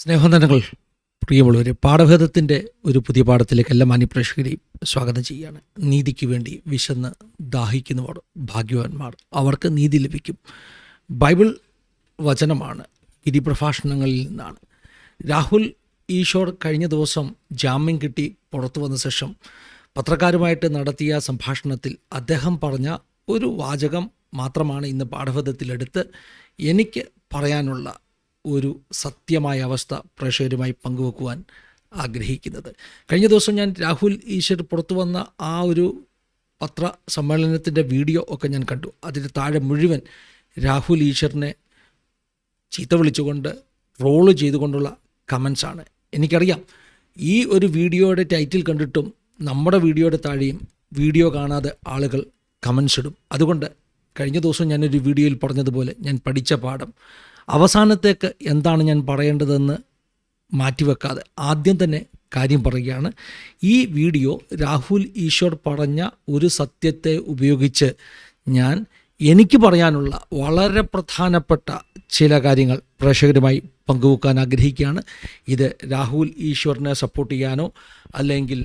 സ്നേഹവന്ദനങ്ങൾ പ്രിയമുള്ളവരെ പാഠഭേദത്തിന്റെ ഒരു പുതിയ പാഠത്തിലേക്ക് എല്ലാ മാന്യപ്രേക്ഷകരെയും സ്വാഗതം ചെയ്യുകയാണ് നീതിക്ക് വേണ്ടി വിശന്ന് ദാഹിക്കുന്നവർ ഭാഗ്യവാന്മാർ അവർക്ക് നീതി ലഭിക്കും. ബൈബിൾ വചനമാണ് ഗിരിപ്രഭാഷണങ്ങളിൽ നിന്നാണ്. രാഹുൽ ഈശോർ കഴിഞ്ഞ ദിവസം ജാമ്യം കിട്ടി പുറത്തു വന്ന ശേഷം പത്രക്കാരുമായിട്ട് നടത്തിയ സംഭാഷണത്തിൽ അദ്ദേഹം പറഞ്ഞ ഒരു വാചകം മാത്രമാണ് ഇന്ന് പാഠഭേദത്തിലെടുത്ത് എനിക്ക് പറയാനുള്ള ഒരു സത്യമായ അവസ്ഥ പ്രേക്ഷകരുമായി പങ്കുവെക്കുവാൻ ആഗ്രഹിക്കുന്നത്. കഴിഞ്ഞ ദിവസം ഞാൻ രാഹുൽ ഈശ്വർ പുറത്തു വന്ന ആ ഒരു പത്ര സമ്മേളനത്തിന്റെ വീഡിയോ ഒക്കെ ഞാൻ കണ്ടു. അതിന് താഴെ മുഴുവൻ രാഹുൽ ഈശ്വറിനെ ചീത്ത വിളിച്ചുകൊണ്ട് ട്രോൾ ചെയ്തുകൊണ്ടുള്ള കമൻസാണ് എനിക്കറിയാം ഈ ഒരു വീഡിയോയുടെ ടൈറ്റിൽ കണ്ടിട്ടും നമ്മുടെ വീഡിയോയുടെ താഴെയും വീഡിയോ കാണാതെ ആളുകൾ കമൻസ് ഇടും. അതുകൊണ്ട് കഴിഞ്ഞ ദിവസം ഞാനൊരു വീഡിയോയിൽ പറഞ്ഞതുപോലെ ഞാൻ പഠിച്ച പാഠം അവസാനത്തേക്ക് എന്താണ് ഞാൻ പറയേണ്ടതെന്ന് മാറ്റിവെക്കാതെ ആദ്യം തന്നെ കാര്യം പറയുകയാണ്. ഈ വീഡിയോ രാഹുൽ ഈശ്വർ പറഞ്ഞ ഒരു സത്യത്തെ ഉപയോഗിച്ച് ഞാൻ എനിക്ക് പറയാനുള്ള വളരെ പ്രധാനപ്പെട്ട ചില കാര്യങ്ങൾ പ്രേക്ഷകരുമായി പങ്കുവെക്കാൻ ആഗ്രഹിക്കുകയാണ്. ഇത് രാഹുൽ ഈശ്വറിനെ സപ്പോർട്ട് ചെയ്യാനോ അല്ലെങ്കിൽ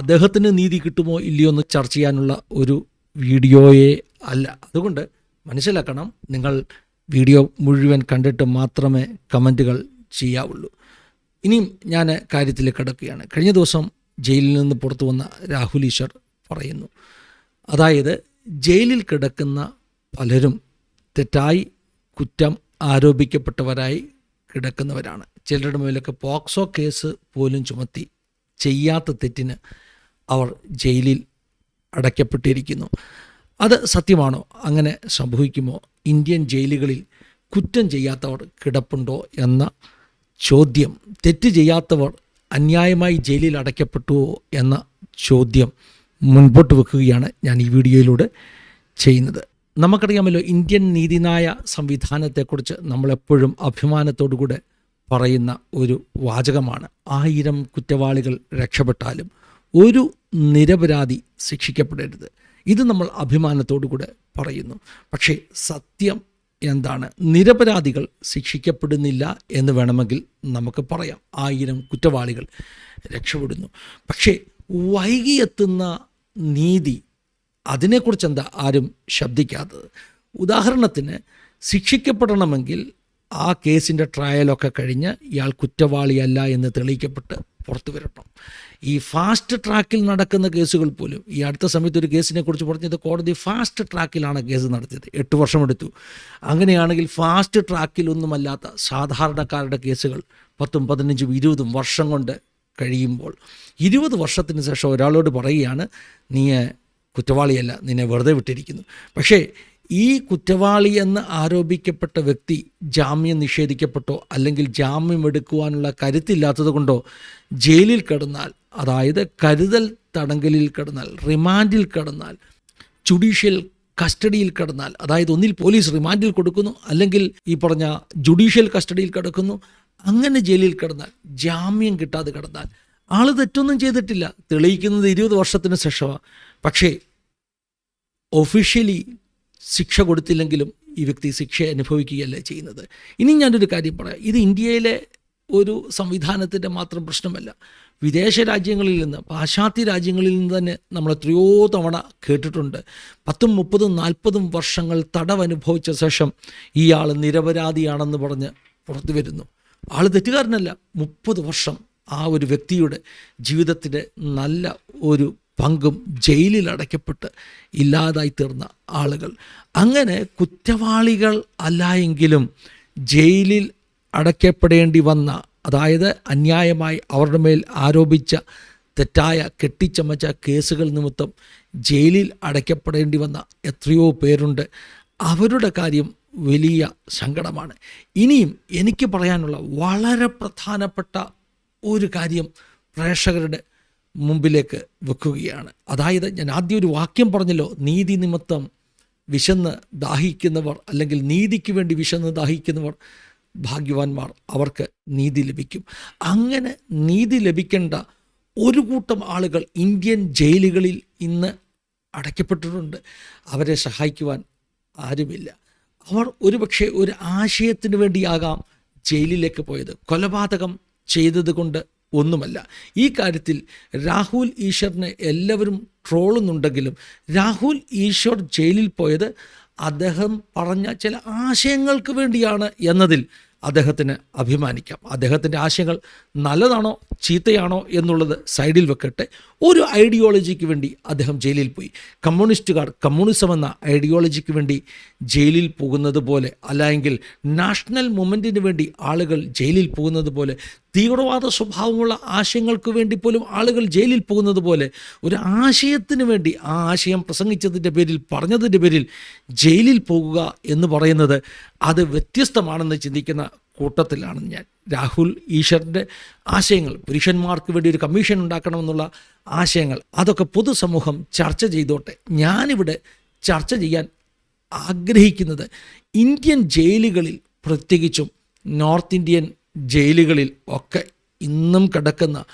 അദ്ദേഹത്തിന് നീതി കിട്ടുമോ ഇല്ലയോ എന്ന് ചർച്ച ചെയ്യാനുള്ള ഒരു വീഡിയോയെ അല്ല. അതുകൊണ്ട് മനസ്സിലാക്കണം നിങ്ങൾ വീഡിയോ മുഴുവൻ കണ്ടിട്ട് മാത്രമേ കമന്റുകൾ ചെയ്യാവുള്ളൂ. ഇനിയും ഞാൻ കാര്യത്തിൽ കിടക്കുകയാണ്. കഴിഞ്ഞ ദിവസം ജയിലിൽ നിന്ന് പുറത്തു വന്ന രാഹുൽ ഈശ്വർ പറയുന്നു. അതായത് ജയിലിൽ കിടക്കുന്ന പലരും തെറ്റായി കുറ്റം ആരോപിക്കപ്പെട്ടവരായി കിടക്കുന്നവരാണ്. ചിലരുടെ മേലൊക്കെ പോക്സോ കേസ് പോലും ചുമത്തി ചെയ്യാത്ത തെറ്റിന് അവർ ജയിലിൽ അടയ്ക്കപ്പെട്ടിരിക്കുന്നു. അത് സത്യമാണോ? അങ്ങനെ സംഭവിക്കുമോ? ഇന്ത്യൻ ജയിലുകളിൽ കുറ്റം ചെയ്യാത്തവർ കിടപ്പുണ്ടോ എന്ന ചോദ്യം തെറ്റ് ചെയ്യാത്തവർ അന്യായമായി ജയിലിൽ അടയ്ക്കപ്പെട്ടുവോ എന്ന ചോദ്യം മുൻപോട്ട് വെക്കുകയാണ് ഞാൻ ഈ വീഡിയോയിലൂടെ ചെയ്യുന്നത്. നമുക്കറിയാമല്ലോ ഇന്ത്യൻ നീതിന്യായ സംവിധാനത്തെക്കുറിച്ച് നമ്മളെപ്പോഴും അഭിമാനത്തോടുകൂടെ പറയുന്ന ഒരു വാചകമാണ്. ആയിരം കുറ്റവാളികൾ രക്ഷപ്പെട്ടാലും ഒരു നിരപരാധി ശിക്ഷിക്കപ്പെടരുത്. ഇത് നമ്മൾ അഭിമാനത്തോടുകൂടെ പറയുന്നു. പക്ഷേ സത്യം എന്താണ്? നിരപരാധികൾ ശിക്ഷിക്കപ്പെടുന്നില്ല എന്ന് വേണമെങ്കിൽ നമുക്ക് പറയാം. ആയിരം കുറ്റവാളികൾ രക്ഷപ്പെടുന്നു. പക്ഷേ വൈകിയെത്തുന്ന നീതി അതിനെക്കുറിച്ച് എന്താ ആരും ശബ്ദിക്കാത്തത്? ഉദാഹരണത്തിന് ശിക്ഷിക്കപ്പെടണമെങ്കിൽ ആ കേസിന്റെ ട്രയലൊക്കെ കഴിഞ്ഞ് ഇയാൾ കുറ്റവാളിയല്ല എന്ന് തെളിയിക്കപ്പെട്ട് പുറത്തു വരണം. ഈ ഫാസ്റ്റ് ട്രാക്കിൽ നടക്കുന്ന കേസുകൾ പോലും ഈ അടുത്ത സമയത്ത് ഒരു കേസിനെ കുറിച്ച് പറഞ്ഞത് കോടതി ഫാസ്റ്റ് ട്രാക്കിലാണ് കേസ് നടത്തിയത്. എട്ട് വർഷമെടുത്തു അങ്ങനെയാണെങ്കിൽ ഫാസ്റ്റ് ട്രാക്കിലൊന്നുമല്ലാത്ത സാധാരണക്കാരുടെ കേസുകൾ പത്തും പതിനഞ്ചും ഇരുപതും വർഷം കൊണ്ട് കഴിയുമ്പോൾ ഇരുപത് വർഷത്തിന് ശേഷം ഒരാളോട് പറയുകയാണ് നീ കുറ്റവാളിയല്ല നിന്നെ വെറുതെ വിട്ടിരിക്കുന്നു. പക്ഷേ ഈ കുറ്റവാളി എന്ന് ആരോപിക്കപ്പെട്ട വ്യക്തി ജാമ്യം നിഷേധിക്കപ്പെട്ടോ അല്ലെങ്കിൽ ജാമ്യം എടുക്കുവാനുള്ള കരുത്തില്ലാത്തത് കൊണ്ടോ ജയിലിൽ കിടന്നാൽ അതായത് കരുതൽ തടങ്കലിൽ കിടന്നാൽ റിമാൻഡിൽ കിടന്നാൽ ജുഡീഷ്യൽ കസ്റ്റഡിയിൽ കിടന്നാൽ അതായത് ഒന്നിൽ പോലീസ് റിമാൻഡിൽ കൊടുക്കുന്നു അല്ലെങ്കിൽ ഈ പറഞ്ഞ ജുഡീഷ്യൽ കസ്റ്റഡിയിൽ കിടക്കുന്നു അങ്ങനെ ജയിലിൽ കിടന്നാൽ ജാമ്യം കിട്ടാതെ കിടന്നാൽ ആൾ തെറ്റൊന്നും ചെയ്തിട്ടില്ല. തെളിയിക്കുന്നത് ഇരുപത് വർഷത്തിന് ശേഷമാണ് പക്ഷേ ഒഫീഷ്യലി ശിക്ഷ കൊടുത്തില്ലെങ്കിലും ഈ വ്യക്തി ശിക്ഷ അനുഭവിക്കുകയല്ലേ ചെയ്യുന്നത്? ഇനി ഞാനൊരു കാര്യം പറയാം. ഇത് ഇന്ത്യയിലെ ഒരു സംവിധാനത്തിന്റെ മാത്രം പ്രശ്നമല്ല. വിദേശ രാജ്യങ്ങളിൽ നിന്ന് പാശ്ചാത്യ രാജ്യങ്ങളിൽ നിന്ന് തന്നെ നമ്മൾ എത്രയോ തവണ കേട്ടിട്ടുണ്ട്. പത്തും മുപ്പതും നാൽപ്പതും വർഷങ്ങൾ തടവനുഭവിച്ച ശേഷം ഇയാൾ നിരപരാധിയാണെന്ന് പറഞ്ഞ് പുറത്തു വരുന്നു. ആൾ തെറ്റുകാരനല്ല. മുപ്പത് വർഷം ആ ഒരു വ്യക്തിയുടെ ജീവിതത്തിന്റെ നല്ല ഒരു പങ്കും ജയിലിൽ അടയ്ക്കപ്പെട്ട് ഇല്ലാതായി തീർന്ന ആളുകൾ. അങ്ങനെ കുറ്റവാളികൾ അല്ല എങ്കിലും ജയിലിൽ അടയ്ക്കപ്പെടേണ്ടി വന്ന അതായത് അന്യായമായി അവരുടെ മേൽ ആരോപിച്ച തെറ്റായ കെട്ടിച്ചമച്ച കേസുകൾ നിമിത്തം ജയിലിൽ അടയ്ക്കപ്പെടേണ്ടി വന്ന എത്രയോ പേരുണ്ട്. അവരുടെ കാര്യം വലിയ സങ്കടമാണ്. ഇനിയും എനിക്ക് പറയാനുള്ള വളരെ പ്രധാനപ്പെട്ട ഒരു കാര്യം പ്രേക്ഷകരുടെ മുമ്പിലേക്ക് വെക്കുകയാണ്. അതായത് ഞാൻ ആദ്യം ഒരു വാക്യം പറഞ്ഞല്ലോ നീതി നിമിത്തം വിശന്ന് ദാഹിക്കുന്നവർ അല്ലെങ്കിൽ നീതിക്ക് വേണ്ടി വിശന്ന് ദാഹിക്കുന്നവർ ഭാഗ്യവാന്മാർ അവർക്ക് നീതി ലഭിക്കും. അങ്ങനെ നീതി ലഭിക്കേണ്ട ഒരു കൂട്ടം ആളുകൾ ഇന്ത്യൻ ജയിലുകളിൽ ഇന്ന് അടയ്ക്കപ്പെട്ടിട്ടുണ്ട്. അവരെ സഹായിക്കുവാൻ ആരുമില്ല. അവർ ഒരുപക്ഷെ ഒരു ആശയത്തിന് വേണ്ടിയാകാം ജയിലിലേക്ക് പോയത്. കൊലപാതകം ചെയ്തതുകൊണ്ട് ഒന്നുമല്ല. ഈ കാര്യത്തിൽ രാഹുൽ ഈശ്വറിനെ എല്ലാവരും ട്രോളുന്നുണ്ടെങ്കിലും രാഹുൽ ഈശ്വർ ജയിലിൽ പോയത് അദ്ദേഹം പറഞ്ഞ ചില ആശയങ്ങൾക്ക് വേണ്ടിയാണ് എന്നതിൽ അദ്ദേഹത്തിന് അഭിമാനിക്കാം. അദ്ദേഹത്തിന്റെ ആശയങ്ങൾ നല്ലതാണോ ചീത്തയാണോ എന്നുള്ളത് സൈഡിൽ വെക്കട്ടെ. ഒരു ഐഡിയോളജിക്ക് വേണ്ടി അദ്ദേഹം ജയിലിൽ പോയി. കമ്മ്യൂണിസ്റ്റുകാർ കമ്മ്യൂണിസം എന്ന ഐഡിയോളജിക്ക് വേണ്ടി ജയിലിൽ പോകുന്നത് പോലെ അല്ലെങ്കിൽ നാഷണൽ മൂവ്മെന്റിന് വേണ്ടി ആളുകൾ ജയിലിൽ പോകുന്നത് പോലെ തീവ്രവാദ സ്വഭാവമുള്ള ആശയങ്ങൾക്ക് വേണ്ടി പോലും ആളുകൾ ജയിലിൽ പോകുന്നത് പോലെ ഒരു ആശയത്തിന് വേണ്ടി ആ ആശയം പ്രസംഗിച്ചതിന്റെ പേരിൽ പറഞ്ഞതിന്റെ പേരിൽ ജയിലിൽ പോകുക എന്ന് പറയുന്നത് അത് വ്യത്യസ്തമാണെന്ന് ചിന്തിക്കുന്ന കൂട്ടത്തിലാണ് ഞാൻ. രാഹുൽ ഈശ്വറിന്റെ ആശയങ്ങൾ പുരുഷന്മാർക്ക് വേണ്ടി ഒരു കമ്മീഷൻ ഉണ്ടാക്കണമെന്നുള്ള ആശയങ്ങൾ അതൊക്കെ പൊതുസമൂഹം ചർച്ച ചെയ്തോട്ടെ. ഞാനിവിടെ ചർച്ച ചെയ്യാൻ ആഗ്രഹിക്കുന്നത് ഇന്ത്യൻ ജയിലുകളിൽ പ്രത്യേകിച്ചും നോർത്ത് ഇന്ത്യൻ ജയിലുകളിൽ ഒക്കെ ഇന്നും കിടക്കുന്ന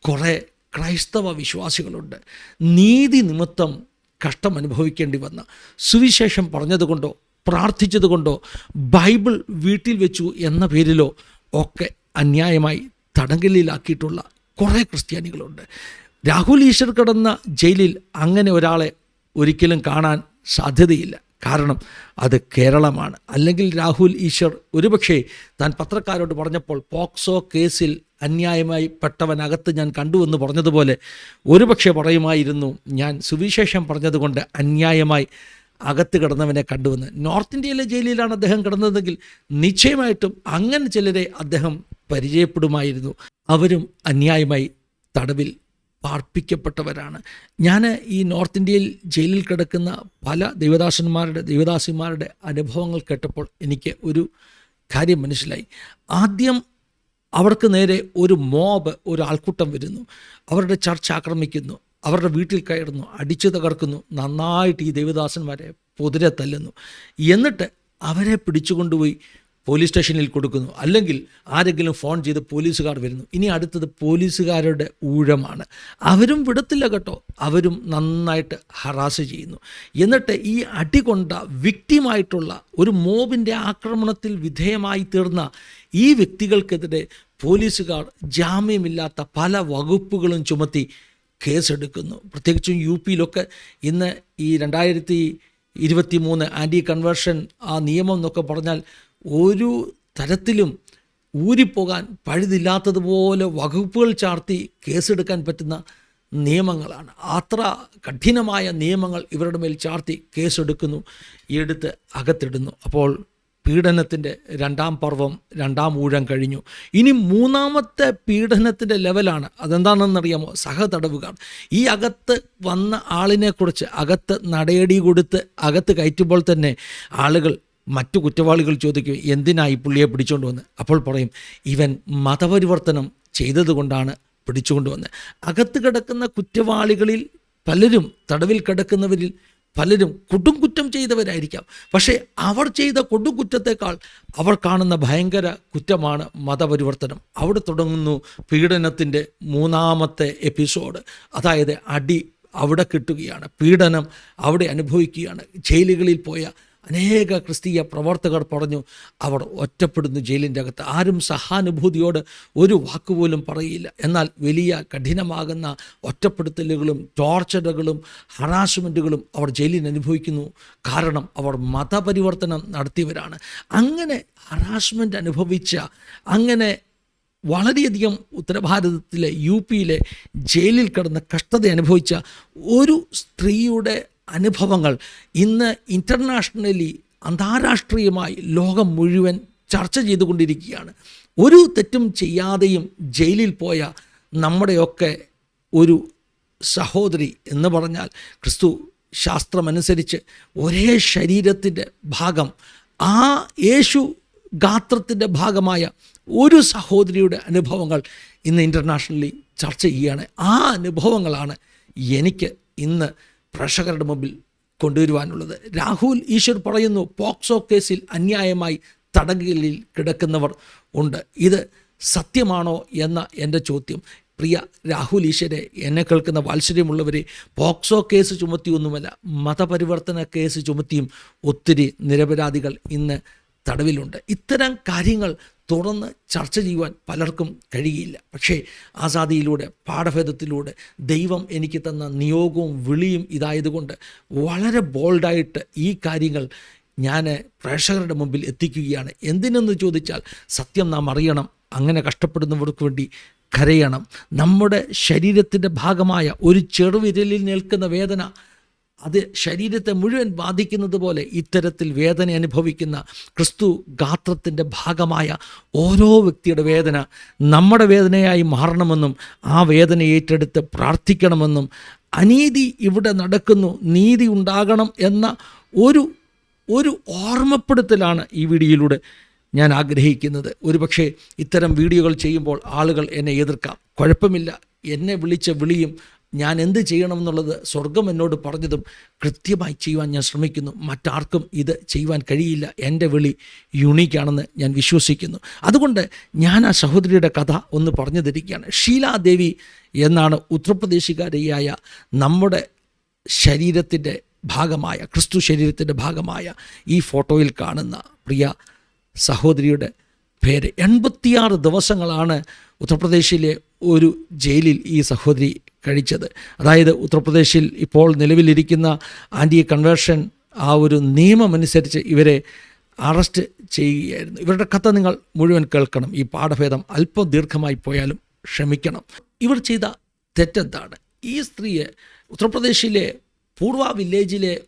കുറേ ക്രൈസ്തവ വിശ്വാസികളുണ്ട്. നീതി നിമിത്തം കഷ്ടം അനുഭവിക്കേണ്ടി വന്ന. സുവിശേഷം പറഞ്ഞതുകൊണ്ടോ പ്രാർത്ഥിച്ചതുകൊണ്ടോ ബൈബിൾ വീട്ടിൽ വെച്ചു എന്ന പേരിലോ ഒക്കെ അന്യായമായി തടങ്കലിലാക്കിയിട്ടുള്ള കുറേ ക്രിസ്ത്യാനികളുണ്ട്. രാഹുൽ ഈശ്വർ കിടന്ന ജയിലിൽ അങ്ങനെ ഒരാളെ ഒരിക്കലും കാണാൻ സാധ്യതയില്ല. കാരണം അത് കേരളമാണ്. അല്ലെങ്കിൽ രാഹുൽ ഈശ്വർ ഒരുപക്ഷേ താൻ പത്രക്കാരോട് പറഞ്ഞപ്പോൾ പോക്സോ കേസിൽ അന്യായമായി പെട്ടവനകത്ത് ഞാൻ കണ്ടുവെന്ന് പറഞ്ഞതുപോലെ ഒരുപക്ഷെ പറയുമായിരുന്നു ഞാൻ സുവിശേഷം പറഞ്ഞതുകൊണ്ട് അന്യായമായി അകത്ത് കിടന്നവനെ കണ്ടുവന്ന് നോർത്ത് ഇന്ത്യയിലെ ജയിലിലാണ് അദ്ദേഹം കിടന്നതെങ്കിൽ നിശ്ചയമായിട്ടും അങ്ങനെ ചിലരെ അദ്ദേഹം പരിചയപ്പെടുമായിരുന്നു. അവരും അന്യായമായി തടവിൽ പാർപ്പിക്കപ്പെട്ടവരാണ്. ഞാൻ ഈ നോർത്ത് ഇന്ത്യയിൽ ജയിലിൽ കിടക്കുന്ന പല ദൈവദാസന്മാരുടെ ദൈവദാസിമാരുടെ അനുഭവങ്ങൾ കേട്ടപ്പോൾ എനിക്ക് ഒരു കാര്യം മനസ്സിലായി. ആദ്യം അവർക്ക് നേരെ ഒരു മോബ് ഒരു ആൾക്കൂട്ടം വരുന്നു. അവരുടെ ചർച്ച ആക്രമിക്കുന്നു. അവരുടെ വീട്ടിൽ കയറുന്നു. അടിച്ചു തകർക്കുന്നു. നന്നായിട്ട് ഈ ദേവദാസന്മാരെ പൊതിരെ തല്ലുന്നു. എന്നിട്ട് അവരെ പിടിച്ചുകൊണ്ടുപോയി പോലീസ് സ്റ്റേഷനിൽ കൊടുക്കുന്നു. അല്ലെങ്കിൽ ആരെങ്കിലും ഫോൺ ചെയ്ത് പോലീസുകാർ വരുന്നു. ഇനി അടുത്തത് പോലീസുകാരുടെ ഊഴമാണ്. അവരും വിടത്തില്ല കേട്ടോ. അവരും നന്നായിട്ട് ഹറാസ് ചെയ്യുന്നു. എന്നിട്ട് ഈ അടി കൊണ്ട വിക്റ്റിമായിട്ടുള്ള ഒരു മോബിന്റെ ആക്രമണത്തിൽ വിധേയമായി തീർന്ന ഈ വ്യക്തികൾക്കെതിരെ പോലീസുകാർ ജാമ്യമില്ലാത്ത പല വകുപ്പുകളും ചുമത്തി കേസെടുക്കുന്നു. പ്രത്യേകിച്ചും യു പിയിലൊക്കെ ഇന്ന് ഈ രണ്ടായിരത്തി ഇരുപത്തി മൂന്ന് ആന്റി കൺവേർഷൻ ആ നിയമം എന്നൊക്കെ പറഞ്ഞാൽ ഒരു തരത്തിലും ഊരിപ്പോകാൻ പഴുതില്ലാത്തതുപോലെ വകുപ്പുകൾ ചാർത്തി കേസെടുക്കാൻ പറ്റുന്ന നിയമങ്ങളാണ്. അത്ര കഠിനമായ നിയമങ്ങൾ ഇവരുടെ മേൽ ചാർത്തി കേസെടുക്കുന്നു എടുത്ത് അകത്തിടുന്നു. അപ്പോൾ പീഡനത്തിന്റെ രണ്ടാം പർവം രണ്ടാം ഊഴം കഴിഞ്ഞു. ഇനി മൂന്നാമത്തെ പീഡനത്തിന്റെ ലെവലാണ്. അതെന്താണെന്നറിയാമോ? സഹതടവുകാർ. ഈ അകത്ത് വന്ന ആളിനെക്കുറിച്ച് അകത്ത് നടയടി കൊടുത്ത് അകത്ത് കയറ്റുമ്പോൾ തന്നെ ആളുകൾ മറ്റു കുറ്റവാളികൾ ചോദിക്കും എന്തിനായി പുള്ളിയെ പിടിച്ചുകൊണ്ട് വന്ന്? അപ്പോൾ പറയും ഇവൻ മതപരിവർത്തനം ചെയ്തതുകൊണ്ടാണ് പിടിച്ചുകൊണ്ട് വന്ന്. അകത്ത് കിടക്കുന്ന കുറ്റവാളികളിൽ പലരും തടവിൽ കിടക്കുന്നവരിൽ പലരും കൊടുംകുറ്റം ചെയ്തവരായിരിക്കാം. പക്ഷേ അവർ ചെയ്ത കൊടുംകുറ്റത്തേക്കാൾ അവർ കാണുന്ന ഭയങ്കര കുറ്റമാണ് മതപരിവർത്തനം. അവിടെ തുടങ്ങുന്നു പീഡനത്തിന്റെ മൂന്നാമത്തെ എപ്പിസോഡ്. അതായത് അടി അവിടെ കിട്ടുകയാണ്. പീഡനം അവിടെ അനുഭവിക്കുകയാണ്. ജയിലുകളിൽ പോയ അനേക ക്രിസ്തീയ പ്രവർത്തകർ പറഞ്ഞു അവർ ഒറ്റപ്പെടുന്നു ജയിലിന്റെ അകത്ത്. ആരും സഹാനുഭൂതിയോട് ഒരു വാക്കുപോലും പറയില്ല. എന്നാൽ വലിയ കഠിനമാകുന്ന ഒറ്റപ്പെടുത്തലുകളും ടോർച്ചറുകളും ഹറാസ്മെന്റുകളും അവർ ജയിലിൽ അനുഭവിക്കുന്നു. കാരണം അവർ മതപരിവർത്തനം നടത്തിയവരാണ്. അങ്ങനെ ഹറാസ്മെന്റ് അനുഭവിച്ച അങ്ങനെ വളരെയധികം ഉത്തരഭാരതത്തിലെ യു പിയിലെ ജയിലിൽ കിടന്ന് കഷ്ടത അനുഭവിച്ച ഒരു സ്ത്രീയുടെ അനുഭവങ്ങൾ. ഇന്ന് ഇന്റർനാഷണലി അന്താരാഷ്ട്രീയമായി ലോകം മുഴുവൻ ചർച്ച ചെയ്തുകൊണ്ടിരിക്കുകയാണ്. ഒരു തെറ്റും ചെയ്യാതെയും ജയിലിൽ പോയ നമ്മുടെയൊക്കെ ഒരു സഹോദരി എന്ന് പറഞ്ഞാൽ ക്രിസ്തു ശാസ്ത്രമനുസരിച്ച് ഒരേ ശരീരത്തിന്റെ ഭാഗം ആ യേശു ഗാത്രത്തിന്റെ ഭാഗമായ ഒരു സഹോദരിയുടെ അനുഭവങ്ങൾ ഇന്ന് ഇന്റർനാഷണലി ചർച്ച ചെയ്യുകയാണ്. ആ അനുഭവങ്ങളാണ് എനിക്ക് ഇന്ന് പ്രേക്ഷകരുടെ മുമ്പിൽ കൊണ്ടുവരുവാനുള്ളത്. രാഹുൽ ഈശ്വർ പറയുന്നു പോക്സോ കേസിൽ അന്യായമായി തടങ്കലിൽ കിടക്കുന്നവർ ഉണ്ട്. ഇത് സത്യമാണോ എന്ന എന്റെ ചോദ്യം. പ്രിയ രാഹുൽ ഈശ്വരെ എന്നെ കേൾക്കുന്ന വാത്സര്യമുള്ളവരെ പോക്സോ കേസ് ചുമത്തിയൊന്നുമല്ല മതപരിവർത്തന കേസ് ചുമത്തിയും ഒത്തിരി നിരപരാധികൾ ഇന്ന് തടവിലുണ്ട്. ഇത്തരം കാര്യങ്ങൾ തുറന്ന് ചർച്ച ചെയ്യുവാൻ പലർക്കും കഴിയില്ല. പക്ഷേ ആസാദിയിലൂടെ പാഠഭേദത്തിലൂടെ ദൈവം എനിക്ക് തന്ന നിയോഗവും വിളിയും ഇതായതുകൊണ്ട് വളരെ ബോൾഡായിട്ട് ഈ കാര്യങ്ങൾ ഞാൻ പ്രേക്ഷകരുടെ മുമ്പിൽ എത്തിക്കുകയാണ്. എന്തിനെന്ന് ചോദിച്ചാൽ സത്യം നാം അറിയണം അങ്ങനെ കഷ്ടപ്പെടുന്നവർക്ക് വേണ്ടി കരയണം. നമ്മുടെ ശരീരത്തിന്റെ ഭാഗമായ ഒരു ചെറുവിരലിൽ നിൽക്കുന്ന വേദന അത് ശരീരത്തെ മുഴുവൻ ബാധിക്കുന്നത് പോലെ ഇത്തരത്തിൽ വേദന അനുഭവിക്കുന്ന ക്രിസ്തു ഗാത്രത്തിന്റെ ഭാഗമായ ഓരോ വ്യക്തിയുടെ വേദന നമ്മുടെ വേദനയായി മാറണമെന്നും ആ വേദന ഏറ്റെടുത്ത് പ്രാർത്ഥിക്കണമെന്നും അനീതി ഇവിടെ നടക്കുന്നു നീതി ഉണ്ടാകണം എന്ന ഒരു ഒരു ഓർമ്മപ്പെടുത്തലാണ് ഈ വീഡിയോയിലൂടെ ഞാൻ ആഗ്രഹിക്കുന്നത്. ഒരുപക്ഷെ ഇത്തരം വീഡിയോകൾ ചെയ്യുമ്പോൾ ആളുകൾ എന്നെ എതിർക്കാം. കുഴപ്പമില്ല. എന്നെ വിളിച്ച വിളിയും ഞാൻ എന്ത് ചെയ്യണമെന്നുള്ളത് സ്വർഗം എന്നോട് പറഞ്ഞതും കൃത്യമായി ചെയ്യുവാൻ ഞാൻ ശ്രമിക്കുന്നു. മറ്റാർക്കും ഇത് ചെയ്യുവാൻ കഴിയില്ല. എന്റെ വിളി യുണീക്കാണെന്ന് ഞാൻ വിശ്വസിക്കുന്നു. അതുകൊണ്ട് ഞാൻ ആ സഹോദരിയുടെ കഥ ഒന്ന് പറഞ്ഞു തരികയാണ്. ഷീലാദേവി എന്നാണ് ഉത്തർപ്രദേശുകാരിയായ നമ്മുടെ ശരീരത്തിന്റെ ഭാഗമായ ക്രിസ്തു ശരീരത്തിന്റെ ഭാഗമായ ഈ ഫോട്ടോയിൽ കാണുന്ന പ്രിയ സഹോദരിയുടെ പേര്. എൺപത്തിയാറ് ദിവസങ്ങളാണ് ഉത്തർപ്രദേശിലെ ഒരു ജയിലിൽ ഈ സഹോദരി കഴിച്ചത്. അതായത് ഉത്തർപ്രദേശിൽ ഇപ്പോൾ നിലവിലിരിക്കുന്ന ആന്റി കൺവേർഷൻ ആ ഒരു നിയമമനുസരിച്ച് ഇവരെ അറസ്റ്റ് ചെയ്യുകയായിരുന്നു. ഇവരുടെ കഥ നിങ്ങൾ മുഴുവൻ കേൾക്കണം. ഈ പാഠഭേദം അല്പം ദീർഘമായി പോയാലും ക്ഷമിക്കണം. ഇവർ ചെയ്ത തെറ്റെന്താണ്? ഈ സ്ത്രീയെ ഉത്തർപ്രദേശിലെ പൂർവ വില്ലേജിലെ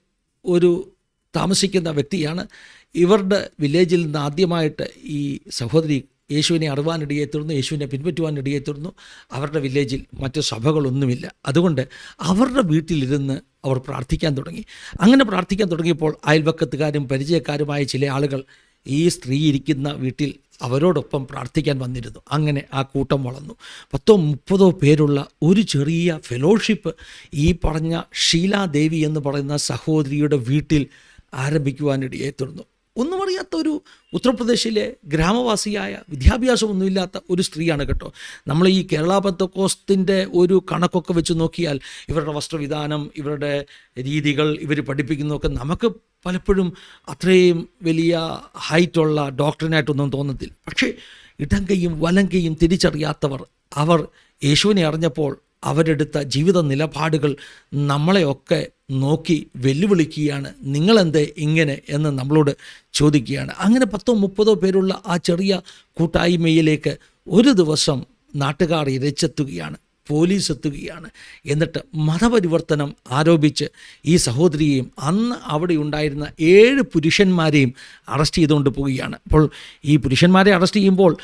ഒരു താമസിക്കുന്ന വ്യക്തിയാണ്. ഇവരുടെ വില്ലേജിൽ നിന്ന് ആദ്യമായിട്ട് ഈ സഹോദരി യേശുവിനെ അറിവാനിടയെ തീർന്നു യേശുവിനെ പിൻപറ്റുവാനിടയെ തീർന്നു. അവരുടെ വില്ലേജിൽ മറ്റ് സഭകളൊന്നുമില്ല. അതുകൊണ്ട് അവരുടെ വീട്ടിലിരുന്ന് അവർ പ്രാർത്ഥിക്കാൻ തുടങ്ങി. അങ്ങനെ പ്രാർത്ഥിക്കാൻ തുടങ്ങിയപ്പോൾ അയൽവക്കത്തുകാരും പരിചയക്കാരുമായ ചില ആളുകൾ ഈ സ്ത്രീ ഇരിക്കുന്ന വീട്ടിൽ അവരോടൊപ്പം പ്രാർത്ഥിക്കാൻ വന്നിരുന്നു. അങ്ങനെ ആ കൂട്ടം വളർന്നു. പത്തോ മുപ്പതോ പേരുള്ള ഒരു ചെറിയ ഫെലോഷിപ്പ് ഈ പറഞ്ഞ ഷീലാദേവി എന്ന് പറയുന്ന സഹോദരിയുടെ വീട്ടിൽ ആരംഭിക്കുവാനിടയെ തീർന്നു. ഒന്നും അറിയാത്ത ഒരു ഉത്തർപ്രദേശിലെ ഗ്രാമവാസിയായ വിദ്യാഭ്യാസമൊന്നുമില്ലാത്ത ഒരു സ്ത്രീയാണ് കേട്ടോ. നമ്മൾ ഈ കേരള പത്തക്കോസ്തിന്റെ ഒരു കണക്കൊക്കെ വെച്ച് നോക്കിയാൽ ഇവരുടെ വസ്ത്രവിധാനം ഇവരുടെ രീതികൾ ഇവർ പഠിപ്പിക്കുന്നതൊക്കെ നമുക്ക് പലപ്പോഴും അത്രയും വലിയ ഹൈറ്റുള്ള ഡോക്ടറിനായിട്ടൊന്നും തോന്നത്തില്ല. പക്ഷേ ഇടം കൈയും വലം കൈയും തിരിച്ചറിയാത്തവർ അവർ യേശുവിനെ അറിഞ്ഞപ്പോൾ അവരെടുത്ത ജീവിത നിലപാടുകൾ നമ്മളെയൊക്കെ നോക്കി വെല്ലുവിളിക്കുകയാണ്. നിങ്ങളെന്തേ ഇങ്ങനെ എന്ന് നമ്മളോട് ചോദിക്കുകയാണ്. അങ്ങനെ പത്തോ മുപ്പതോ പേരുള്ള ആ ചെറിയ കൂട്ടായ്മയിലേക്ക് ഒരു ദിവസം നാട്ടുകാർ ഇരച്ചെത്തുകയാണ്. പോലീസ് എത്തുകയാണ് എന്നിട്ട് മതപരിവർത്തനം ആരോപിച്ച് ഈ സഹോദരിയെയും അന്ന് അവിടെ ഉണ്ടായിരുന്ന ഏഴ് പുരുഷന്മാരെയും അറസ്റ്റ് ചെയ്തുകൊണ്ട് പോവുകയാണ്. അപ്പോൾ ഈ പുരുഷന്മാരെ അറസ്റ്റ് ചെയ്യുമ്പോൾ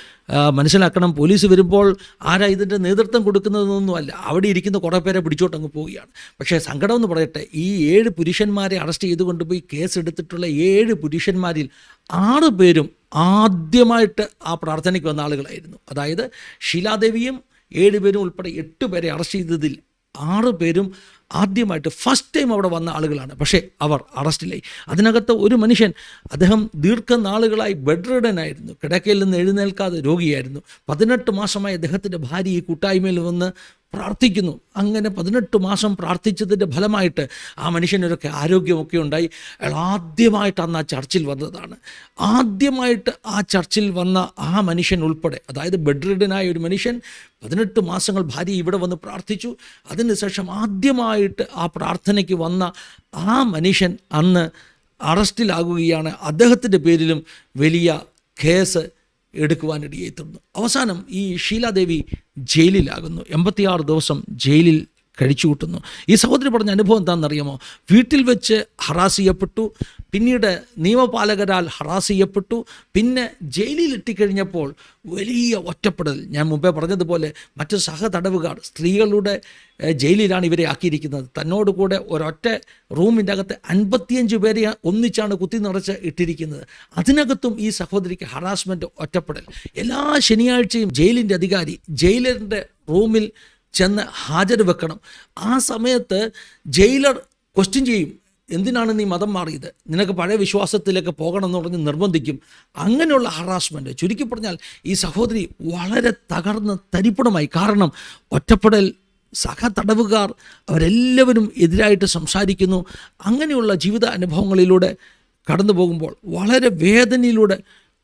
മനസ്സിലാക്കണം പോലീസ് വരുമ്പോൾ ആരാ ഇതിന്റെ നേതൃത്വം കൊടുക്കുന്നതൊന്നുമല്ല അവിടെ ഇരിക്കുന്ന കുറേ പേരെ പിടിച്ചോട്ട് അങ്ങ് പോവുകയാണ്. പക്ഷേ സങ്കടം എന്ന് പറയട്ടെ ഈ ഏഴ് പുരുഷന്മാരെ അറസ്റ്റ് ചെയ്തുകൊണ്ട് പോയി കേസ് എടുത്തിട്ടുള്ള ഏഴ് പുരുഷന്മാരിൽ ആറ് പേരും ആദ്യമായിട്ട് ആ പ്രാർത്ഥനയ്ക്ക് വന്ന ആളുകളായിരുന്നു. അതായത് ശീലാദേവിയും ഏഴ് പേരും ഉൾപ്പെടെ എട്ട് പേരെ അറസ്റ്റ് ചെയ്തതിൽ ആറ് പേരും ആദ്യമായിട്ട് ഫസ്റ്റ് ടൈം അവിടെ വന്ന ആളുകളാണ്. പക്ഷേ അവർ അറസ്റ്റിലായി. അതിനകത്ത് ഒരു മനുഷ്യൻ അദ്ദേഹം ദീർഘനാളുകളായി ബെഡ് റിഡനായിരുന്നു കിടക്കയിൽ നിന്ന് എഴുന്നേൽക്കാതെ രോഗിയായിരുന്നു. പതിനെട്ട് മാസമായി അദ്ദേഹത്തിന്റെ ഭാര്യ ഈ കൂട്ടായ്മയിൽ വന്ന് പ്രാർത്ഥിക്കുന്നു. അങ്ങനെ പതിനെട്ട് മാസം പ്രാർത്ഥിച്ചതിന്റെ ഫലമായിട്ട് ആ മനുഷ്യനൊരൊക്കെ ആരോഗ്യമൊക്കെ ഉണ്ടായി. അയാൾ ആദ്യമായിട്ട് അന്ന് ആ ചർച്ചിൽ വന്നതാണ്. ആദ്യമായിട്ട് ആ ചർച്ചിൽ വന്ന ആ മനുഷ്യൻ ഉൾപ്പെടെ അതായത് ബെഡ് റിഡനായ ഒരു മനുഷ്യൻ പതിനെട്ട് മാസങ്ങൾ ഭാര്യ ഇവിടെ വന്ന് പ്രാർത്ഥിച്ചു. അതിനുശേഷം ആദ്യമായിട്ട് ആ പ്രാർത്ഥനയ്ക്ക് വന്ന ആ മനുഷ്യൻ അന്ന് അറസ്റ്റിലാകുകയാണ്. അദ്ദേഹത്തിന്റെ പേരിലും വലിയ കേസ് എടുക്കുവാനിടയായി തീർന്നു അവസാനം ഈ ഷീലാദേവി ജയിലിലാകുന്നു. എൺപത്തിയാറ് ദിവസം ജയിലിൽ കഴിച്ചു കൂട്ടുന്നു. ഈ സഹോദരി പറഞ്ഞ അനുഭവം എന്താണെന്നറിയാമോ? വീട്ടിൽ വെച്ച് ഹറാസ് ചെയ്യപ്പെട്ടു പിന്നീട് നിയമപാലകരാൽ ഹറാസ് ചെയ്യപ്പെട്ടു പിന്നെ ജയിലിൽ എത്തിക്കഴിഞ്ഞപ്പോൾ വലിയ ഒറ്റപ്പെടൽ. ഞാൻ മുമ്പേ പറഞ്ഞതുപോലെ മറ്റു സഹതടവുകാർ സ്ത്രീകളുടെ ജയിലിലാണ് ഇവരെ ആക്കിയിരിക്കുന്നത്. തന്നോട് കൂടെ ഒരൊറ്റ റൂമിന്റെ അകത്ത് അൻപത്തിയഞ്ച് പേരെ ഒന്നിച്ചാണ് കുത്തി നിറച്ച് ഇട്ടിരിക്കുന്നത്. അതിനകത്തും ഈ സഹോദരിക്ക് ഹറാസ്മെന്റ് ഒറ്റപ്പെടൽ. എല്ലാ ശനിയാഴ്ചയും ജയിലിന്റെ അധികാരി ജയിലറിന്റെ റൂമിൽ ചെന്ന് ഹാജർ വെക്കണം ആ സമയത്ത് ജയിലർ ക്വസ്റ്റ്യൻ ചെയ്യും. എന്തിനാണ് നീ മതം മാറിയത്? നിനക്ക് പഴയ വിശ്വാസത്തിലേക്ക് പോകണം എന്ന് പറഞ്ഞ് നിർബന്ധിക്കും. അങ്ങനെയുള്ള ഹറാസ്മെന്റ് ചുരുക്കി പറഞ്ഞാൽ ഈ സഹോദരി വളരെ തകർന്ന് തരിപ്പണമായി. കാരണം ഒറ്റപ്പെടൽ സഹ തടവുകാർ അവരെല്ലാവരും എതിരായിട്ട് സംസാരിക്കുന്നു. അങ്ങനെയുള്ള ജീവിത അനുഭവങ്ങളിലൂടെ കടന്നു പോകുമ്പോൾ വളരെ വേദനയിലൂടെ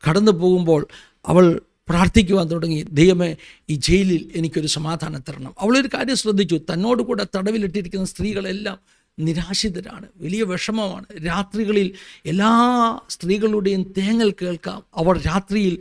കടന്നു പോകുമ്പോൾ അവൾ പ്രാർത്ഥിക്കുവാൻ തുടങ്ങി. ദൈവമേ ഈ ജയിലിൽ എനിക്കൊരു സമാധാനം തരണം. അവളൊരു കാര്യം ശ്രദ്ധിച്ചു. തന്നോട് കൂടെ തടവിലിട്ടിരിക്കുന്ന സ്ത്രീകളെല്ലാം നിരാശിതരാണ്. വലിയ വിഷമമാണ്. രാത്രികളിൽ എല്ലാ സ്ത്രീകളുടെയും തേങ്ങൽ കേൾക്കാം. അവർ രാത്രിയിൽ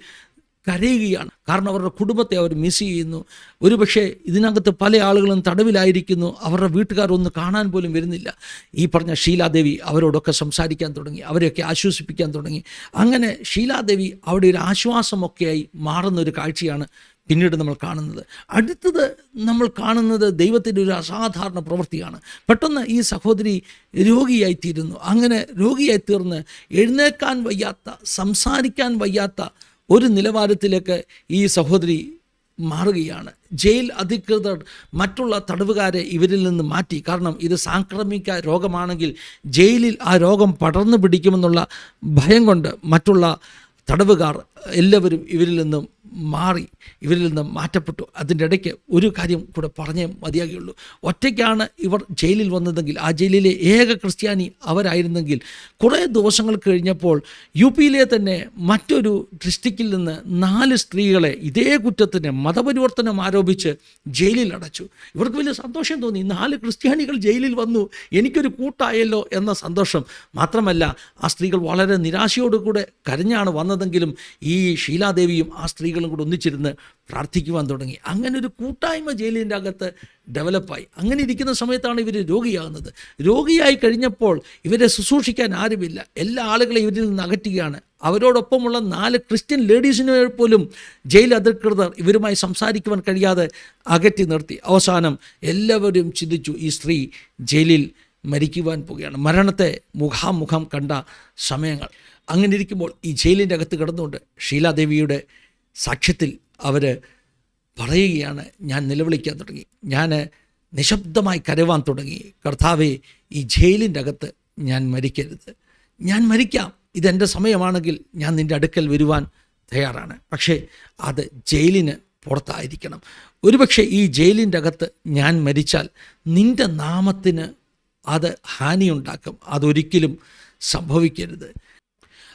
കരയുകയാണ്. കാരണം അവരുടെ കുടുംബത്തെ അവർ മിസ് ചെയ്യുന്നു. ഒരുപക്ഷെ ഇതിനകത്ത് പല ആളുകളും തടവിലായിരിക്കുന്നു. അവരുടെ വീട്ടുകാരൊന്ന് കാണാൻ പോലും വരുന്നില്ല. ഈ പറഞ്ഞ ഷീലാദേവി അവരോടൊക്കെ സംസാരിക്കാൻ തുടങ്ങി. അവരെയൊക്കെ ആശ്വസിപ്പിക്കാൻ തുടങ്ങി. അങ്ങനെ ഷീലാദേവി അവിടെ ഒരു ആശ്വാസമൊക്കെയായി മാറുന്ന ഒരു കാഴ്ചയാണ് പിന്നീട് നമ്മൾ കാണുന്നത്. അടുത്തത് നമ്മൾ കാണുന്നത് ദൈവത്തിന്റെ ഒരു അസാധാരണ പ്രവൃത്തിയാണ്. പെട്ടെന്ന് ഈ സഹോദരി രോഗിയായിത്തീരുന്നു. അങ്ങനെ രോഗിയായി തീർന്ന് എഴുന്നേക്കാൻ വയ്യാത്ത സംസാരിക്കാൻ വയ്യാത്ത ഒരു നിലവാരത്തിലേക്ക് ഈ സഹോദരി മാറുകയാണ്. ജയിൽ അധികൃതർ മറ്റുള്ള തടവുകാരെ ഇവരിൽ നിന്ന് മാറ്റി. കാരണം ഇത് സാംക്രമിക രോഗമാണെങ്കിൽ ജയിലിൽ ആ രോഗം പടർന്നു പിടിക്കുമെന്നുള്ള ഭയം കൊണ്ട് മറ്റുള്ള തടവുകാർ എല്ലാവരും ഇവരിൽ നിന്നും മാറി ഇവരിൽ നിന്ന് മാറ്റപ്പെട്ടു. അതിന്റെ ഇടയ്ക്ക് ഒരു കാര്യം കൂടെ പറഞ്ഞേ മതിയാകുള്ളൂ ഒറ്റയ്ക്കാണ് ഇവർ ജയിലിൽ വന്നതെങ്കിൽ ആ ജയിലിലെ ഏക ക്രിസ്ത്യാനി അവരായിരുന്നെങ്കിൽ കുറേ ദിവസങ്ങൾ കഴിഞ്ഞപ്പോൾ യു പിയിലെ തന്നെ മറ്റൊരു ഡിസ്ട്രിക്റ്റിൽ നിന്ന് നാല് സ്ത്രീകളെ ഇതേ കുറ്റത്തിന് മതപരിവർത്തനം ആരോപിച്ച് ജയിലിൽ അടച്ചു. ഇവർക്ക് വലിയ സന്തോഷം തോന്നി. നാല് ക്രിസ്ത്യാനികൾ ജയിലിൽ വന്നു. എനിക്കൊരു കൂട്ടായല്ലോ എന്ന സന്തോഷം. മാത്രമല്ല ആ സ്ത്രീകൾ വളരെ നിരാശയോടുകൂടെ കരഞ്ഞാണ് വന്നതെങ്കിലും ഈ ഷീലാദേവിയും ആ സ്ത്രീകളും കൂടെ ഒന്നിച്ചിരുന്ന് പ്രാർത്ഥിക്കുവാൻ തുടങ്ങി. അങ്ങനെ ഒരു കൂട്ടായ്മ ജയിലിന്റെ അകത്ത് ഡെവലപ്പായി അങ്ങനെ ഇരിക്കുന്ന സമയത്താണ് ഇവർ രോഗിയാകുന്നത്. രോഗിയായി കഴിഞ്ഞപ്പോൾ ഇവരെ ശുശ്രൂഷിക്കാൻ ആരുമില്ല. എല്ലാ ആളുകളെയും ഇവരിൽ നിന്ന് അകറ്റുകയാണ്. അവരോടൊപ്പമുള്ള നാല് ക്രിസ്ത്യൻ ലേഡീസിനെ പോലും ജയിൽ അധികൃതർ ഇവരുമായി സംസാരിക്കുവാൻ കഴിയാതെ അകറ്റി നിർത്തി. അവസാനം എല്ലാവരും ചിന്തിച്ചു ഈ സ്ത്രീ ജയിലിൽ മരിക്കുവാൻ പോവുകയാണ്. മരണത്തെ മുഖാമുഖം കണ്ട സമയങ്ങൾ. അങ്ങനെ ഇരിക്കുമ്പോൾ ഈ ജയിലിന്റെ അകത്ത് കിടന്നുകൊണ്ട് ഷീലാദേവിയുടെ സാക്ഷ്യത്തിൽ അവർ പറയുകയാണ് ഞാൻ നിലവിളിക്കാൻ തുടങ്ങി. ഞാൻ നിശബ്ദമായി കരവാൻ തുടങ്ങി. കർത്താവെ ഈ ജയിലിന്റെ അകത്ത് ഞാൻ മരിക്കരുത്. ഞാൻ മരിക്കാം. ഇതെന്റെ സമയമാണെങ്കിൽ ഞാൻ നിന്റെ അടുക്കൽ വരുവാൻ തയ്യാറാണ്. പക്ഷേ അത് ജയിലിന് പുറത്തായിരിക്കണം. ഒരുപക്ഷെ ഈ ജയിലിന്റെ അകത്ത് ഞാൻ മരിച്ചാൽ നിന്റെ നാമത്തിന് അത് ഹാനിയുണ്ടാക്കും. അതൊരിക്കലും സംഭവിക്കരുത്.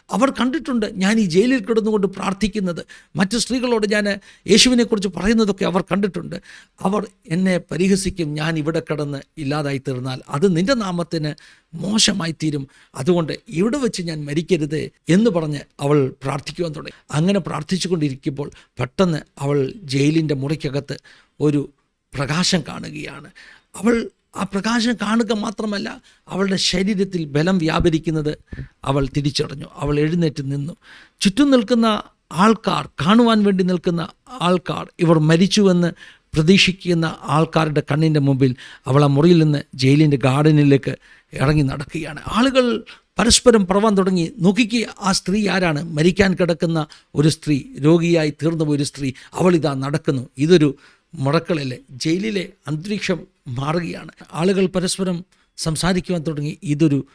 അവർ കണ്ടിട്ടുണ്ട് ഞാൻ ഈ ജയിലിൽ കിടന്നുകൊണ്ട് പ്രാർത്ഥിക്കുന്നത്. മറ്റു സ്ത്രീകളോട് ഞാൻ യേശുവിനെക്കുറിച്ച് പറയുന്നതൊക്കെ അവർ കണ്ടിട്ടുണ്ട്. അവർ എന്നെ പരിഹസിക്കും ഞാൻ ഇവിടെ കിടന്ന് ഇല്ലാതായി തീർന്നാൽ അത് നിന്റെ നാമത്തിന് മോശമായി തീരും അതുകൊണ്ട് ഇവിടെ വെച്ച് ഞാൻ മരിക്കരുത് എന്ന് പറഞ്ഞ് അവൾ പ്രാർത്ഥിക്കുവാൻ തുടങ്ങി. അങ്ങനെ പ്രാർത്ഥിച്ചുകൊണ്ടിരിക്കുമ്പോൾ പെട്ടെന്ന് അവൾ ജയിലിന്റെ മുറിക്കകത്ത് ഒരു പ്രകാശം കാണുകയാണ്. അവൾ ആ പ്രകാശം കാണുക മാത്രമല്ല അവളുടെ ശരീരത്തിൽ ബലം വ്യാപരിക്കുന്നത് അവൾ തിരിച്ചറിഞ്ഞു. അവൾ എഴുന്നേറ്റ് നിന്നു. ചുറ്റും നിൽക്കുന്ന ആൾക്കാർ കാണുവാൻ വേണ്ടി നിൽക്കുന്ന ആൾക്കാർ ഇവർ മരിച്ചുവെന്ന് പ്രതീക്ഷിക്കുന്ന ആൾക്കാരുടെ കണ്ണിന്റെ മുമ്പിൽ അവൾ ആ മുറിയിൽ നിന്ന് ജയിലിന്റെ ഗാർഡനിലേക്ക് ഇറങ്ങി നടക്കുകയാണ്. ആളുകൾ പരസ്പരം പറവാൻ തുടങ്ങി. നോക്കിക്ക് ആ സ്ത്രീ ആരാണ്? മരിക്കാൻ കിടക്കുന്ന ഒരു സ്ത്രീ രോഗിയായി തീർന്ന ഒരു സ്ത്രീ അവളിതാ നടക്കുന്നു. ഇതൊരു മുറക്കളല്ലേ ജയിലിലെ അന്തരീക്ഷം മാറുകയാണ്. ആളുകൾ പരസ്പരം സംസാരിക്കുവാൻ തുടങ്ങി. ഇതൊരു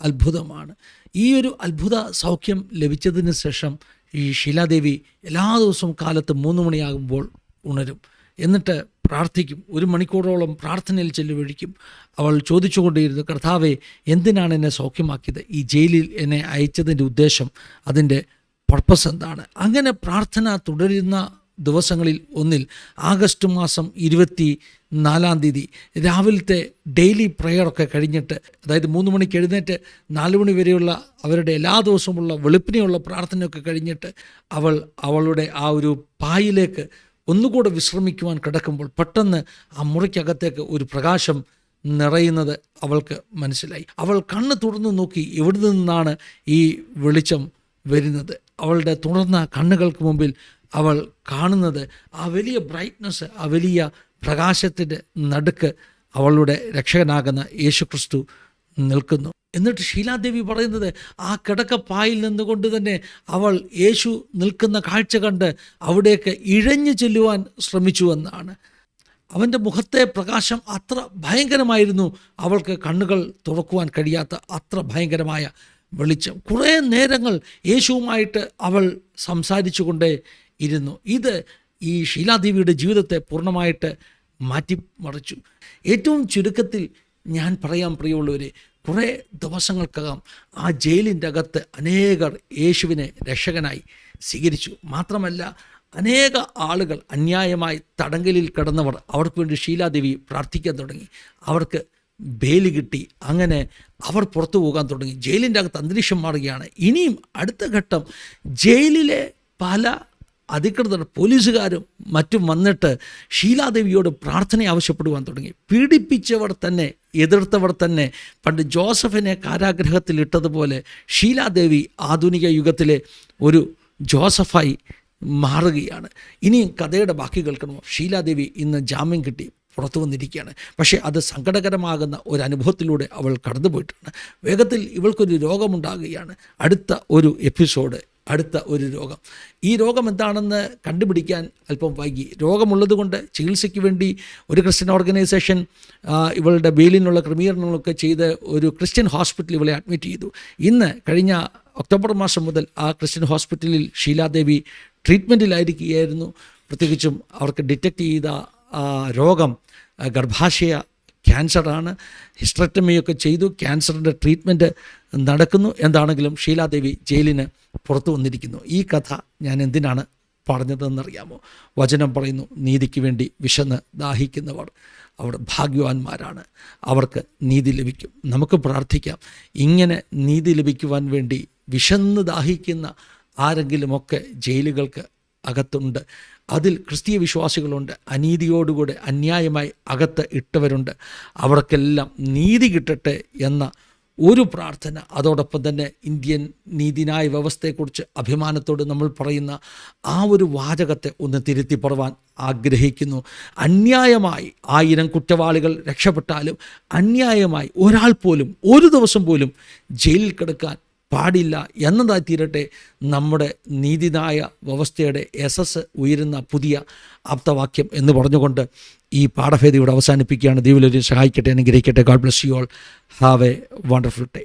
അത്ഭുതമാണ്. ഈ ഒരു അത്ഭുത സൗഖ്യം ലഭിച്ചതിന് ശേഷം ഈ ശീലാദേവി എല്ലാ ദിവസവും കാലത്ത് മൂന്ന് മണിയാകുമ്പോൾ ഉണരും. എന്നിട്ട് പ്രാർത്ഥിക്കും. ഒരു മണിക്കൂറോളം പ്രാർത്ഥനയിൽ ചെല്ലുവഴിക്കും അവൾ ചോദിച്ചുകൊണ്ടേയിരുന്നു കർത്താവെ എന്തിനാണ് എന്നെ സൗഖ്യമാക്കിയത്? ഈ ജയിലിൽ എന്നെ അയച്ചതിന്റെ ഉദ്ദേശം അതിന്റെ പർപ്പസ് എന്താണ്? അങ്ങനെ പ്രാർത്ഥന തുടരുന്ന ദിവസങ്ങളിൽ ഒന്നിൽ ആഗസ്റ്റ് മാസം ഇരുപത്തി നാലാം തീയതി രാവിലത്തെ ഡെയിലി പ്രെയറൊക്കെ കഴിഞ്ഞിട്ട് അതായത് മൂന്ന് മണിക്ക് എഴുന്നേറ്റ് നാല് മണി വരെയുള്ള അവരുടെ എല്ലാ ദിവസവുമുള്ള വെളുപ്പിനെയുള്ള പ്രാർത്ഥനയൊക്കെ കഴിഞ്ഞിട്ട് അവൾ അവളുടെ ആ ഒരു പായിലേക്ക് ഒന്നുകൂടെ വിശ്രമിക്കുവാൻ കിടക്കുമ്പോൾ പെട്ടെന്ന് ആ മുറിക്കകത്തേക്ക് ഒരു പ്രകാശം നിറയുന്നത് അവൾക്ക് മനസ്സിലായി. അവൾ കണ്ണ് തുറന്നു നോക്കി എവിടെ നിന്നാണ് ഈ വെളിച്ചം വരുന്നത്? അവളുടെ തുറന്ന കണ്ണുകൾക്ക് മുമ്പിൽ അവൾ കാണുന്നത് ആ വലിയ ബ്രൈറ്റ്നസ് ആ വലിയ പ്രകാശത്തിന്റെ നടുക്ക് അവളുടെ രക്ഷകനാകുന്ന യേശുക്രിസ്തു നിൽക്കുന്നു. എന്നിട്ട് ശീലാദേവി പറയുന്നത് ആ കിടക്കപ്പായിൽ നിന്നുകൊണ്ട് തന്നെ അവൾ യേശു നിൽക്കുന്ന കാഴ്ച കണ്ട് അവിടേക്ക് ഇഴഞ്ഞു ചെല്ലുവാൻ ശ്രമിച്ചുവെന്നാണ് അവന്റെ മുഖത്തെ പ്രകാശം അത്ര ഭയങ്കരമായിരുന്നു അവൾക്ക് കണ്ണുകൾ തുറക്കുവാൻ കഴിയാത്ത അത്ര ഭയങ്കരമായ വെളിച്ചം. കുറേ നേരങ്ങൾ യേശുവുമായിട്ട് അവൾ സംസാരിച്ചു കൊണ്ടേ ഇരുന്നു. ഇത് ഈ ഷീലാദേവിയുടെ ജീവിതത്തെ പൂർണമായിട്ട് മാറ്റിമറിച്ചു ഏറ്റവും ചുരുക്കത്തിൽ ഞാൻ പറയാൻ പ്രിയമുള്ളവരെ കുറേ ദിവസങ്ങൾക്കകം ആ ജയിലിന്റെ അകത്ത് അനേകർ യേശുവിനെ രക്ഷകനായി സ്വീകരിച്ചു. മാത്രമല്ല അനേക ആളുകൾ അന്യായമായി തടങ്കലിൽ കിടന്നവർ അവർക്ക് വേണ്ടി ഷീലാദേവി പ്രാർത്ഥിക്കാൻ തുടങ്ങി. അവർക്ക് ബേൽ കിട്ടി. അങ്ങനെ അവർ പുറത്തു പോകാൻ തുടങ്ങി. ജയിലിന്റെ അകത്ത് അന്തരീക്ഷം മാറുകയാണ്. ഇനിയും അടുത്ത ഘട്ടം ജയിലിലെ പല അധികൃതർ പോലീസുകാരും മറ്റും വന്നിട്ട് ഷീലാദേവിയോട് പ്രാർത്ഥന ആവശ്യപ്പെടുവാൻ തുടങ്ങി. പീഡിപ്പിച്ചവർ തന്നെ എതിർത്തവർ തന്നെ പണ്ട് ജോസഫിനെ കാരാഗ്രഹത്തിൽ ഇട്ടതുപോലെ ഷീലാദേവി ആധുനിക യുഗത്തിലെ ഒരു ജോസഫായി മാറുകയാണ്. ഇനിയും കഥയുടെ ബാക്കി കേൾക്കണമോ ഷീലാദേവി ഇന്ന് ജാമ്യം കിട്ടി പുറത്തു വന്നിരിക്കുകയാണ്. പക്ഷേ അത് സങ്കടകരമാകുന്ന ഒരു അനുഭവത്തിലൂടെ അവൾ കടന്നുപോയിട്ടുണ്ട്. വേഗത്തിൽ ഇവൾക്കൊരു രോഗമുണ്ടാകുകയാണ്. അടുത്ത ഒരു എപ്പിസോഡ് അടുത്ത ഒരു രോഗം. ഈ രോഗം എന്താണെന്ന് കണ്ടുപിടിക്കാൻ അല്പം വൈകി. രോഗമുള്ളതുകൊണ്ട് ചികിത്സയ്ക്ക് വേണ്ടി ഒരു ക്രിസ്ത്യൻ ഓർഗനൈസേഷൻ ഇവളുടെ ബെയിലിനുള്ള ക്രമീകരണങ്ങളൊക്കെ ചെയ്ത് ഒരു ക്രിസ്ത്യൻ ഹോസ്പിറ്റലിൽ ഇവളെ അഡ്മിറ്റ് ചെയ്തു. ഇന്ന് കഴിഞ്ഞ ഒക്ടോബർ മാസം മുതൽ ആ ക്രിസ്ത്യൻ ഹോസ്പിറ്റലിൽ ഷീലാദേവി ട്രീറ്റ്മെന്റിലായിരിക്കുകയായിരുന്നു പ്രത്യേകിച്ചും അവർക്ക് ഡിറ്റക്റ്റ് ചെയ്ത രോഗം ഗർഭാശയ ക്യാൻസറാണ്. ഹിസ്റ്ററക്ടമിയൊക്കെ ചെയ്തു. ക്യാൻസറിന്റെ ട്രീറ്റ്മെന്റ് നടക്കുന്നു എന്താണെങ്കിലും ഷീലാദേവി ജയിലിന് പുറത്തു വന്നിരിക്കുന്നു. ഈ കഥ ഞാൻ എന്തിനാണ് പറഞ്ഞതെന്നറിയാമോ? വചനം പറയുന്നു നീതിക്ക് വേണ്ടി വിശന്ന് ദാഹിക്കുന്നവർ അവർ ഭാഗ്യവാന്മാരാണ്. അവർക്ക് നീതി ലഭിക്കും. നമുക്ക് പ്രാർത്ഥിക്കാം. ഇങ്ങനെ നീതി ലഭിക്കുവാൻ വേണ്ടി വിശന്ന് ദാഹിക്കുന്ന ആരെങ്കിലുമൊക്കെ ജയിലുകൾക്ക് അകത്തുണ്ട്. അതിൽ ക്രിസ്തീയ വിശ്വാസികളുണ്ട്. അനീതിയോടുകൂടെ അന്യായമായി അകത്ത് ഇട്ടവരുണ്ട്. അവർക്കെല്ലാം നീതി കിട്ടട്ടെ എന്ന ഒരു പ്രാർത്ഥന. അതോടൊപ്പം തന്നെ ഇന്ത്യൻ നീതിന്യായ വ്യവസ്ഥയെക്കുറിച്ച് അഭിമാനത്തോട് നമ്മൾ പറയുന്ന ആ ഒരു വാചകത്തെ ഒന്ന് തിരുത്തി പറവാൻ ആഗ്രഹിക്കുന്നു. അന്യായമായി ആയിരം കുറ്റവാളികൾ രക്ഷപ്പെട്ടാലും അന്യായമായി ഒരാൾ പോലും ഒരു ദിവസം പോലും ജയിലിൽ കിടക്കാൻ പാടില്ല എന്നതായി തീരട്ടെ നമ്മുടെ നീതിനായ വ്യവസ്ഥയുടെ യശസ് ഉയരുന്ന പുതിയ ആപ്തവാക്യം എന്ന് പറഞ്ഞുകൊണ്ട് ഈ പാഠഭേദിയോട് അവസാനിപ്പിക്കുകയാണ്. ദൈവലൊരു സഹായിക്കട്ടെ അനുഗ്രഹിക്കട്ടെ. God bless you all have a wonderful day